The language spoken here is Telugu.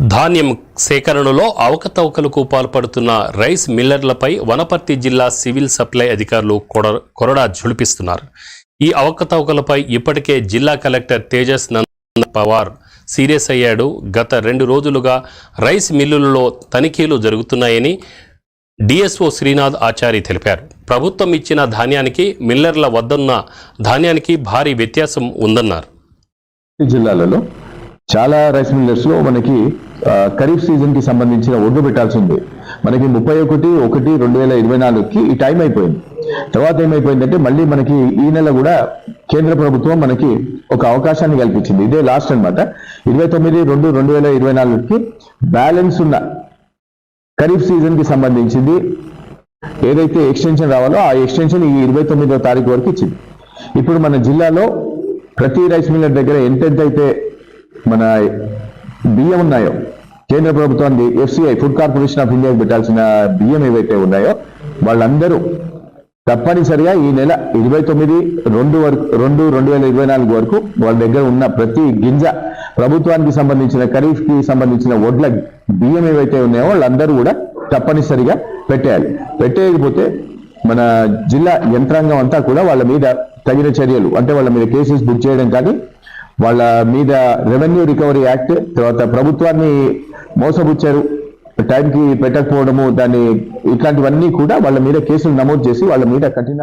ధాన్యం సేకరణలో అవకతవకలకు పాల్పడుతున్న రైస్ మిల్లర్లపై వనపర్తి జిల్లా సివిల్ సప్లై అధికారులు కొరడా ఝుళిపిస్తున్నారు ఈ అవకతవకలపై ఇప్పటికే జిల్లా కలెక్టర్ తేజస్ నంద పవార్ సీరియస్ అయ్యాడు. గత రెండు రోజులుగా రైస్ మిల్లులలో తనిఖీలు జరుగుతున్నాయని డిఎస్ఓ శ్రీనాథ్ ఆచారి తెలిపారు. ప్రభుత్వం ఇచ్చిన ధాన్యానికి మిల్లర్ల వద్దన్న ధాన్యానికి భారీ వ్యత్యాసం ఉందన్నారు. జిల్లాలలో చాలా రైస్ మిల్లర్స్లో మనకి ఖరీఫ్ సీజన్కి సంబంధించిన ఒడ్డు పెట్టాల్సి ఉంది మనకి ముప్పై ఒకటి ఒకటి రెండు వేల ఇరవై నాలుగుకి ఈ టైం అయిపోయింది. తర్వాత ఏమైపోయిందంటే మళ్ళీ మనకి ఈ నెల కూడా కేంద్ర ప్రభుత్వం మనకి ఒక అవకాశాన్ని కల్పించింది. ఇదే లాస్ట్ అనమాట ఇరవై తొమ్మిది రెండు రెండు వేల ఇరవై నాలుగుకి బ్యాలెన్స్ ఉన్న ఖరీఫ్ సీజన్కి సంబంధించింది. ఏదైతే ఎక్స్టెన్షన్ రావాలో ఆ ఎక్స్టెన్షన్ ఈ ఇరవై తొమ్మిదో తారీఖు వరకు ఇచ్చింది. ఇప్పుడు మన జిల్లాలో ప్రతి రైస్ మిల్లర్ దగ్గర ఎంతెంతైతే మన బియ్యం ఉన్నాయో? కేంద్ర ప్రభుత్వానికి ఎఫ్సిఐ ఫుడ్ కార్పొరేషన్ ఆఫ్ ఇండియాకి పెట్టాల్సిన బియ్యం ఏవైతే ఉన్నాయో వాళ్ళందరూ తప్పనిసరిగా ఈ నెల ఇరవై తొమ్మిది రెండు వరకు రెండు రెండు వేల ఇరవై నాలుగు వరకు వాళ్ళ దగ్గర ఉన్న ప్రతి గింజ ప్రభుత్వానికి సంబంధించిన ఖరీఫ్కి సంబంధించిన వడ్ల బియ్యం ఏవైతే ఉన్నాయో వాళ్ళందరూ కూడా తప్పనిసరిగా పెట్టేయాలి. పెట్టేయకపోతే మన జిల్లా యంత్రాంగం అంతా కూడా వాళ్ళ మీద తగిన చర్యలు అంటే వాళ్ళ మీద కేసెస్ బుక్ చేయడం కానీ వాళ్ళ మీద రెవెన్యూ రికవరీ యాక్ట్ తర్వాత ప్రభుత్వాన్ని మోసపుచ్చారు. టైంకి పెట్టకపోవడము దాన్ని ఇట్లాంటివన్నీ కూడా వాళ్ళ మీద కేసులు నమోదు చేసి వాళ్ళ మీద కఠిన